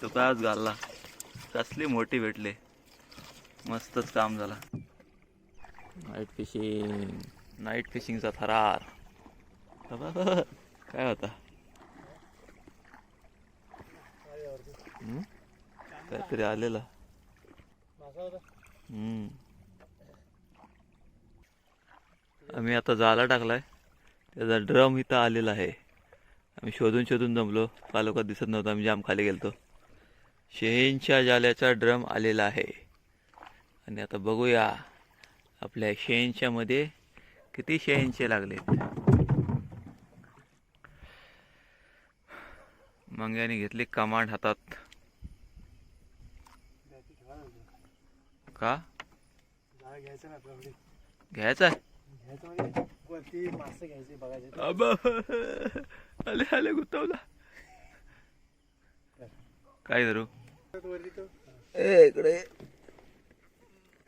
तुका आज घालला. कसली मोठी भेटले. मस्तच काम झाला. नाईट फिशिंग नाईट फिशिंगचा थरार. काय होता? काहीतरी आलेला. हम्म. आम्ही आता जाळा टाकलाय. त्याचा ड्रम इथं आलेला आहे. आम्ही शोधून शोधून जमलो पालोकात दिसत नव्हतं. आम्ही जाम खाली गेलतो. शेंच्या जाल्याचा ड्रम आलेला आहे. आणि आता बघूया आपल्या शेंच्या मध्ये किती शेंचे लागले मंग्याने घेतली कमांड हातात. का? घ्यायचं आहे? आले आले गुतवला. काय धरू? ए इकडे.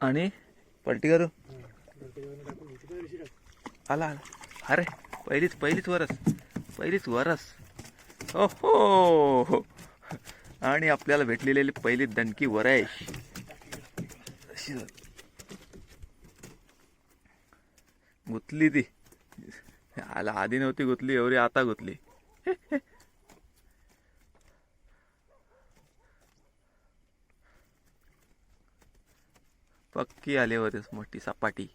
आणि पलटी करू? आला आला. अरे पहिलीच पहिलीच वरस. पहिलीच वरस. हो हो आणि आपल्याला भेटलेली पहिली दणकी वरायश अशी गुतली ती. आला आधी नव्हती गुतली एवढी आता गुतली. पक्की आले होते मोठी सपाटी.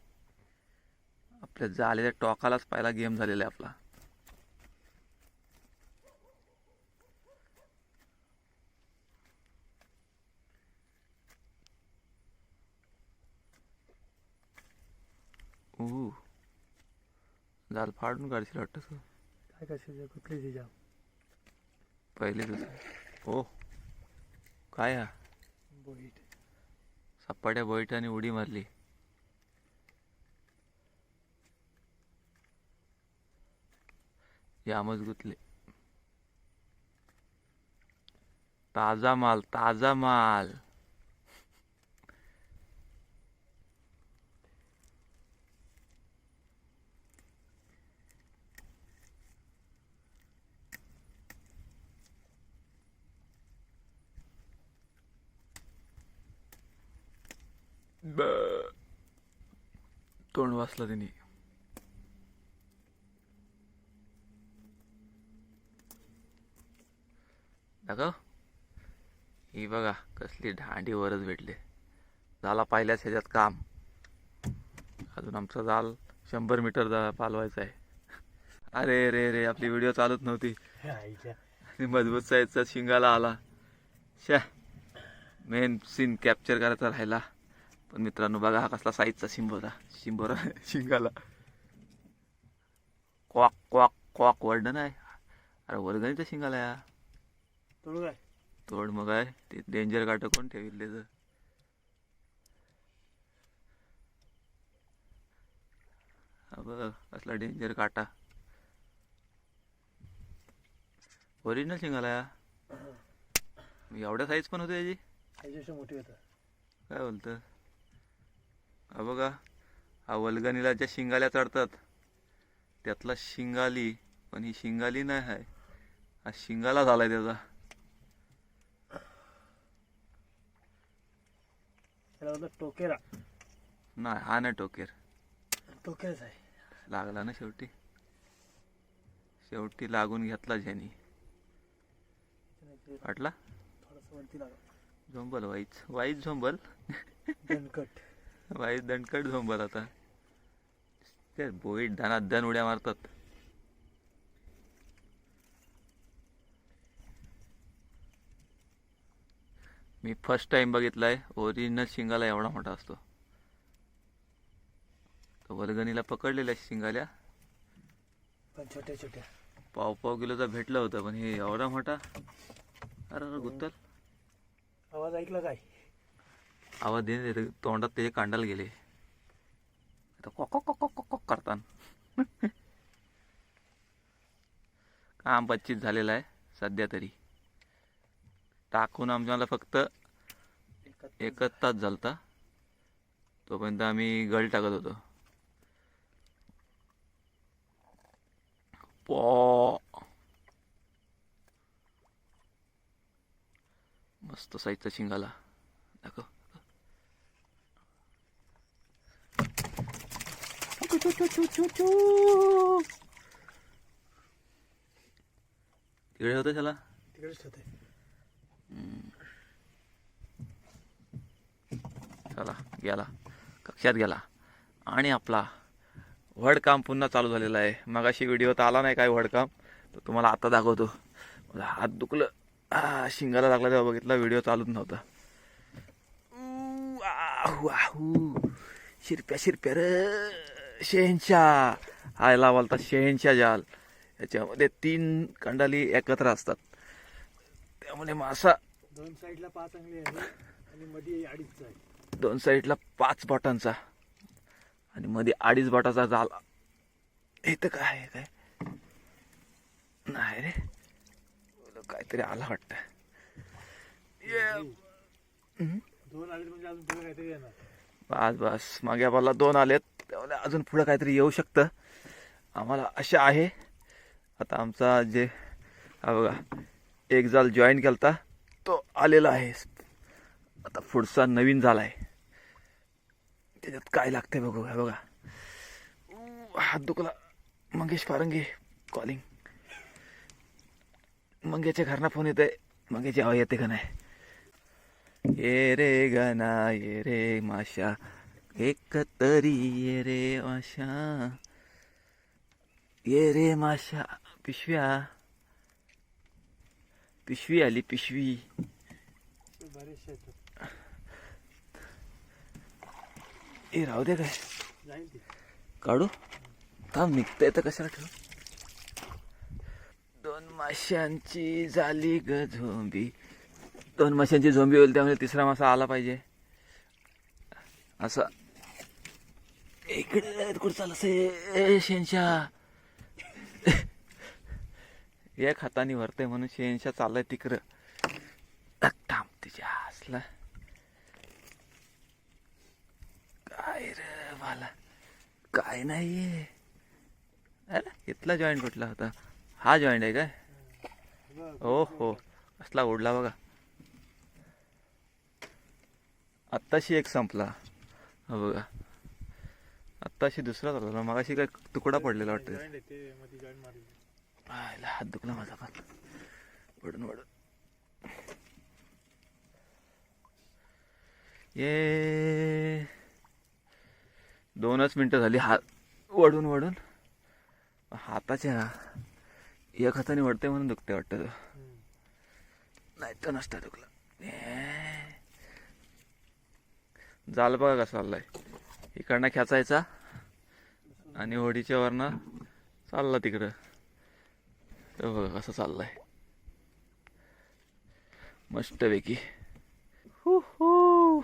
आपल्या जालेल्या टॉकालाच पहिला गेम झालेला आहे आपला. ऊ जाल फाडून काढशील वाटतं काय कशाचे कुठली ती पहिले तुझं हो. काय हा? बोईट. सपाट्या बैठाने उडी मारली. यामच गुतले. ताजा माल ताजा माल. तोंड वाचलं तिने. दाखव. ही बघा कसली दांडीवरच भेटले. झाला पाहिल्याच ह्याच्यात काम. अजून आमचा जाल शंभर मीटर जा पालवायचा आहे. अरे रे रे आपली व्हिडिओ चालत नव्हती. आईच्या मजबूत साईजचा शिंगाला आला. शा. मेन सीन कॅप्चर करायचा राहिला. पण मित्रांनो बघा हा कसला साईजचा शिंब होता शिंबोरा शिंगाला. क्वाक क्वाक क्वाक वर्ड नाही. अरे वर्गणीचा शिंगाला या. तोडू काय तोड मग आहे ते डेंजर काट कोण ठेविले तर. बघ कसला डेंजर काटा ओरिजिनल शिंगाला या. एवढ्या साईज पण होते याची? मोठी होतं. काय बोलतं? हा बघा हा वल्गणीला ज्या शिंगाल्या चढतात त्यातला शिंगाली पण ही शिंगाली नाही आहे हा शिंगाला झालाय त्याचा. टोकेरा. नाही हा नाही टोकेर. टोकेराच आहे. लागला ना शेवटी? शेवटी लागून घेतला ज्यानी. वाटला? झोंबल वाईच वाईच झोंबल. दणकट वाईच दणकट झोंबल आता. ते बोईट धनात दन उड्या मारतात. मी फर्स्ट टाइम बघितलाय ओरिजिनल शिंगाला एवढा मोठा असतो. तो वर्गणीला पकडलेल्या शिंगाल्या. पण छोट्या छोट्या. पाव पाव किलोचा भेटलं होतं पण हे एवढा मोठा. अरे अरे गुत्तल. आवाज ऐकला काय? आवाज दे तोंडात त्याचे कांडाला गेले. आता कॉक कॉक कॉक कॉक करतान. काम पच्चीस झालेलं आहे सध्या तरी. टाकून आमच्याला फक्त एकच एकच तास झालता. तोपर्यंत आम्ही गळ टाकत होतो. पॉ. मस्त साईजचा शिंगाला. दाखव. तिकडे होतं त्याला तिकडेच ठेवते चला गेला. कक्षात गेला. आणि आपला वडकाम पुन्हा चालू झालेला आहे. मगाशी व्हिडिओत आला नाही काय वडकाम? तर तुम्हाला आता दाखवतो. हात दुखलं. शिंगाला लागला तेव्हा बघितला व्हिडिओ चालूच नव्हता. शिरप्या शिरप्या र. शेहनशा आयला बोलता शेहनशा जाल. याच्यामध्ये तीन कंडाली एकत्र असतात. त्यामुळे मासा दोन साईडला पाच आहे आणि मध्ये अडीच आहे. दोन साईडला पाच बॉटांचा आणि मध्ये अडीच बॉटाचा जाल इथं काय आहे काय? नाही रे. काहीतरी आला वाटतं. दोन आले म्हणजे अजून काहीतरी येणार. बस बस. मागे बाला दोन आलेत. त्यामुळे अजून पुढं काहीतरी येऊ शकतं. आम्हाला अशा आहे. आता आमचा जे हा बघा एक जाल जॉईन केलता तो आलेला आहे. आता पुढचा नवीन झाला आहे. त्याच्यात काय लागतंय बघू हे बघा. हात दुखला. मंगेश फारंगे कॉलिंग मंगेच्या घरना फोन येते आहे मंगेची आवाज येते का नाही? ये रे गना ये रे माशा. एक तरी ये रे माशा. ये रे माशा. पिशव्या. पिशवी आली पिशवी. ए राहू दे काय. काढू? थांब निघतंय तर कशाला ठेव? दोन माशांची झाली ग झोंबी. दोन माशांची झोंबी होईल त्यामुळे तिसरा मासा आला पाहिजे. असा इकडे कुठं चाललं से शेनशा एक हाताने भरते म्हणून शेनशा चाललाय तिकडं. थांब तिच्या असला काय रे मला काय नाहीये. अरे इथला जॉईंट कुठला होता? हा जॉईंट आहे काय? हो हो असला ओढला बघा. आत्ताशी एक संपला. बघा. बघा आत्ताशी दुसरा चालला मगाशी काय तुकडा पडलेला वाटतं हात दुखला माझा पण वडून वडून. ये. दोनच मिनिटं झाली हात वडून वडून. हाताच्या एक हाताने वडते म्हणून दुखते वाटतं. नाही तर नसतं दुखलं. ए. जाल बघा कसा चाललाय. इकडनं खेचायचा. आणि होडीच्या वरनं चालला तिकडं. तर बघ असं चाललंय. मस्तपैकी. हु हु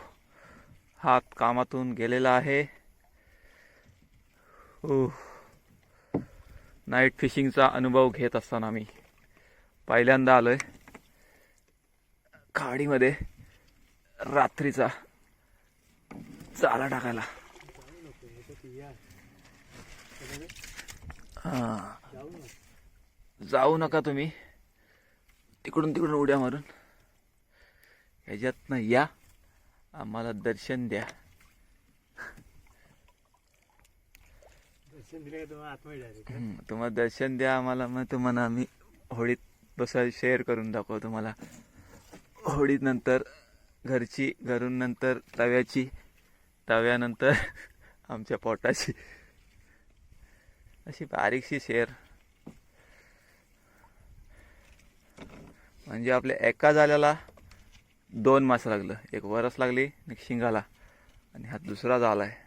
हात कामातून गेलेला आहे. हु. नाईट फिशिंगचा अनुभव घेत असताना मी पहिल्यांदा आलोय. खाडीमध्ये रात्रीचा चाला टाकायला जाऊ नको याच्यात या हा. जाऊ नको तुम्ही. तिकडून तिकडून उड्या मारून. ह्याच्यातनं या. आम्हाला दर्शन द्या. तुम्हाला? दर्शन द्या आम्हाला. मग तुम्हाला आम्ही होळीत बसायला शेअर करून दाखवू तुम्हाला. होळीत नंतर घरची घरून नंतर तव्याची तव्यानंतर आमच्या पोटाची. अशी बारीकशी शेर. म्हणजे आपल्या एका जाल्याला दोन मास लागलं. एक वरस लागली एक शिंगाला. आणि हा दुसरा झाला आहे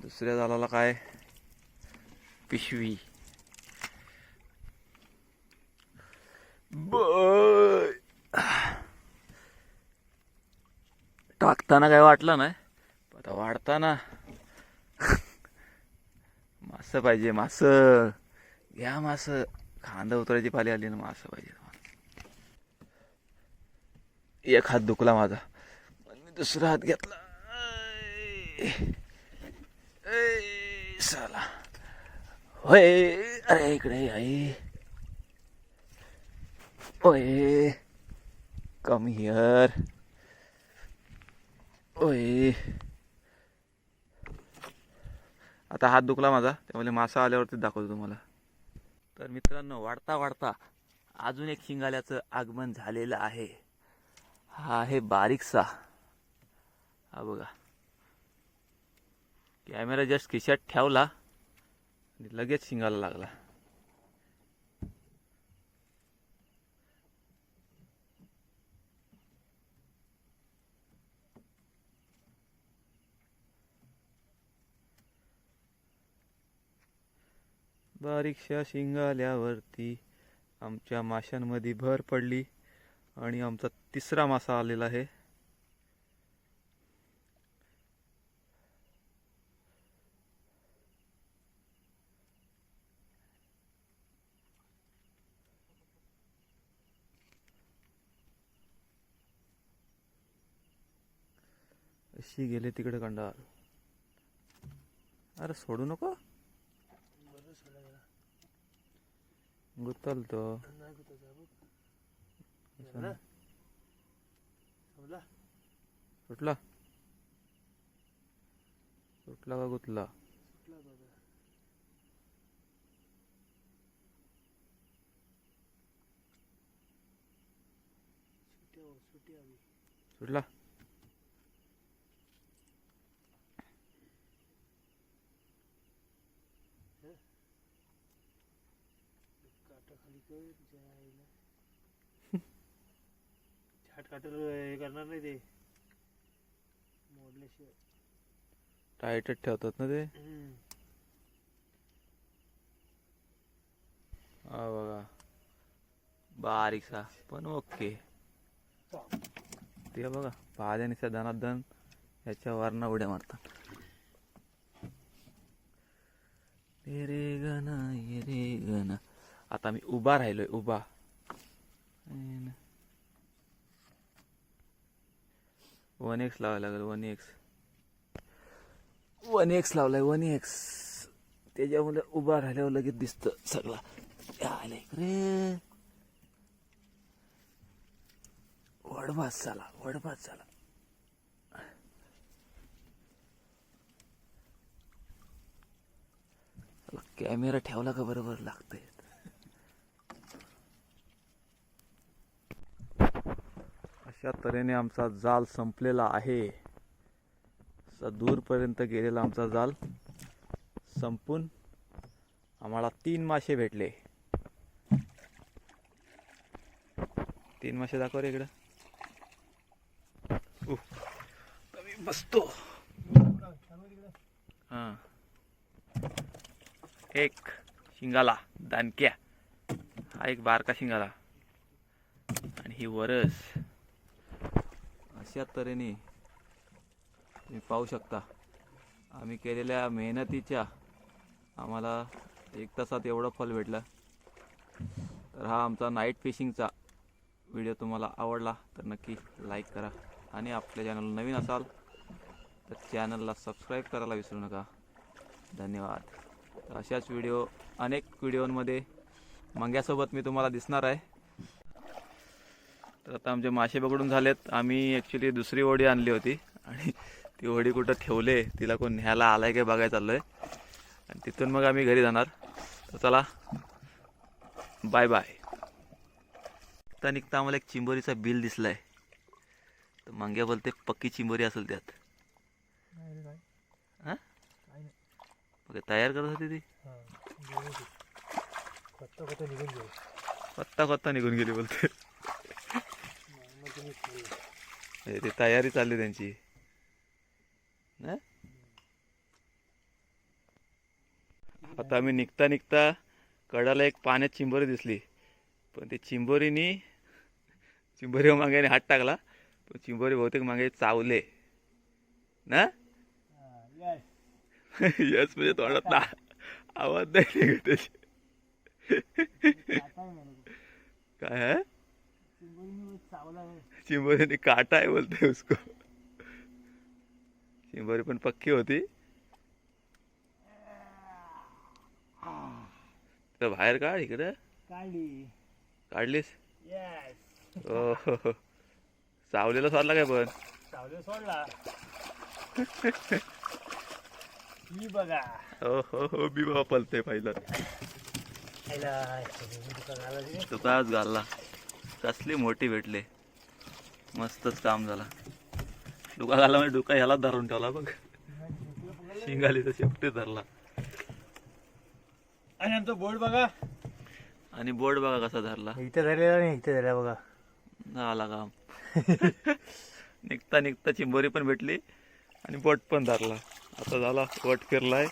दुसऱ्या जालाला काय? पिशवी. ब- टाकताना काय वाटलं नाही? आता वाढताना. मास पाहिजे मास. घ्या मास. खांदा उतरायची पाली आली ना मास पाहिजे एक हात दुखला माझा. पण मी दुसरा हात घेतला. साला. होय. अरे इकडे आई. ओय कम हिअर ओय आता हात दुखला माझा. त्यामुळे मासा आल्यावरती दाखवतो तुम्हाला. तर मित्रांनो वाढता वाढता अजून एक शिंगाल्याचं आगमन झालेलं आहे. हा आहे बारीकसा. हा बघा. कॅमेरा जस्ट खिशात ठेवला आणि लगेच शिंगाला लागला. बारीकशा शिंगाल्यावरती आमच्या माशांमध्ये भर पडली आणि आमचा तिसरा मासा आलेला आहे. अशी गेले तिकडे कंडाळ. अरे सोडू नको. गुतल तो नाही गुतायचा बघ झाला? संपला? सुटला सुटला का गुतला सुटला बाबा. सुटला काटा खाली कर जायला छाट काटर हे करणार नाही ते. मोडल्याशिवाय. टाईटच ठेवतात ना ते. हा बघा. बारीकसा पण ओके. ते बघा पाहल्यानिसा दनात दन याच्या वरना उड्या मारतात. रे गना ये रे गना आता मी उभा राहिलोय उभा. वन एक्स लावायला लागेल वन एक्स. वन एक्स लावलाय वन एक्स. त्याच्यामुळे उभा राहिल्यावर लगेच दिसत सगळा. रे. वडभास झाला वडभास झाला. कॅमेरा ठेवला का बरोबर लागतंय. अशा तऱ्हेने आमचा जाल संपलेला आहे. दूरपर्यंत गेलेला आमचा जाल संपून आम्हाला तीन मासे भेटले. तीन मासे दाखव रे इकडं. मी बसतो हा. एक शिंगाला दानक्या. हा एक बारका शिंगाला. आणि ही वरस. अशा तऱ्हेने तुम्ही पाहू शकता. आम्ही केलेल्या मेहनतीच्या आम्हाला एक तासात एवढं फल भेटलं. तर हा आमचा नाईट फिशिंगचा व्हिडिओ तुम्हाला आवडला तर नक्की लाईक करा. आणि आपल्या चॅनल नवीन असाल तर चॅनलला सबस्क्राईब करायला विसरू नका. धन्यवाद. तर अशाच व्हिडिओ अनेक व्हिडिओमध्ये मंग्यासोबत मी तुम्हाला दिसणार आहे. तर आता आमचे मासे पकडून झालेत. आम्ही ॲक्च्युली दुसरी होडी आणली होती. आणि ती होडी कुठं ठेवले तिला कोण न्यायला आलाय काय बघायला चाललोय. आणि तिथून मग आम्ही घरी जाणार. तर चला बाय बाय आता निघता आम्हाला एक चिंबोरीचा बिल दिसलाय. तर मंग्या बोलते पक्की चिंबोरी असेल त्यात. हा? मग तयार करत होती ती. गेलो ते. पत्ता पत्ता निघून गेलो. पत्ता पत्ता निघून गेली बोलते मग तुम्ही खाल्लं. हे ती तयारी चालली त्यांची. आता आम्ही निघता निघता कडाला एक पाण्यात चिंबोरी दिसली. पण ते चिंबोरीनी चिंबोरी मागे हात टाकला. पण चिंबोरी बहुतेक मागे चावले. ना? यस. म्हणजे तोंडात ना आवाज नाही निघत त्याची. आहे. काय चिंबोरी काटा आहे बोलते उसको। चिंबोरी पण पक्की होती। तर बाहेर काढ इकडे। काढली. काढलीस? हो, हो. चावलेला सोडला काय पण? चावले सोडला. ही बघा. हो हो हो मी बाबा पलते पहिलं. रे. तुकाच घालला. कसली मोठी भेटले. मस्तच काम झाला. डुका घाला म्हणजे डुका ह्याला धरून ठेवला बघ. शिंगाली तर शेपटी धरला. आणि आमचा बोर्ड बघा. आणि बोर्ड बघा कसा धरला. इथे धरलेला नाही इथे धरला बघा. झाला काम. निघता निघता चिंबोरी पण भेटली आणि बोट पण धरला. आता झाला वट फिरलाय